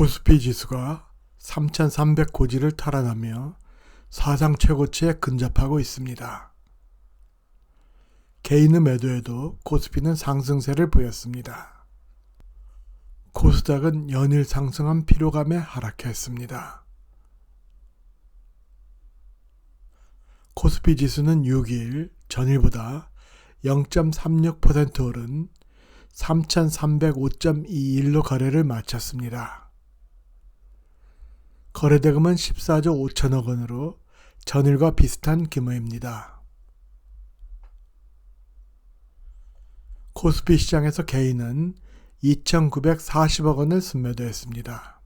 코스피 지수가 3,300 고지를 탈환하며 사상 최고치에 근접하고 있습니다. 개인의 매도에도 코스피는 상승세를 보였습니다. 코스닥은 연일 상승한 피로감에 하락했습니다. 코스피 지수는 6일 전일보다 0.36% 오른 3,305.21로 거래를 마쳤습니다. 거래대금은 14조 5천억 원으로 전일과 비슷한 규모입니다. 코스피 시장에서 개인은 2,940억 원을 순매도했습니다.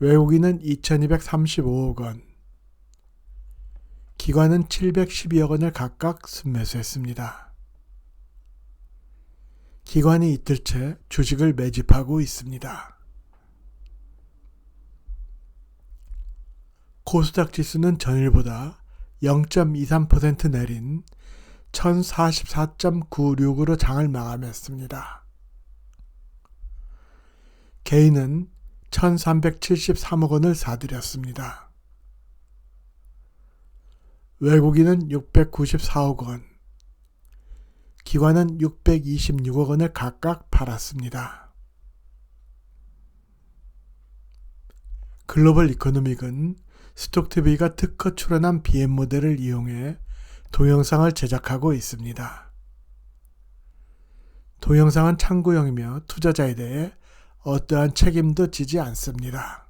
외국인은 2,235억 원, 기관은 712억 원을 각각 순매수했습니다. 기관이 이틀째 주식을 매집하고 있습니다. 코스닥 지수는 전일보다 0.23% 내린 1044.96으로 장을 마감했습니다. 개인은 1373억 원을 사들였습니다. 외국인은 694억 원, 기관은 626억 원을 각각 팔았습니다. 글로벌 이코노믹은 스톡TV가 특허 출원한 BM 모델을 이용해 동영상을 제작하고 있습니다. 동영상은 참고용이며 투자자에 대해 어떠한 책임도 지지 않습니다.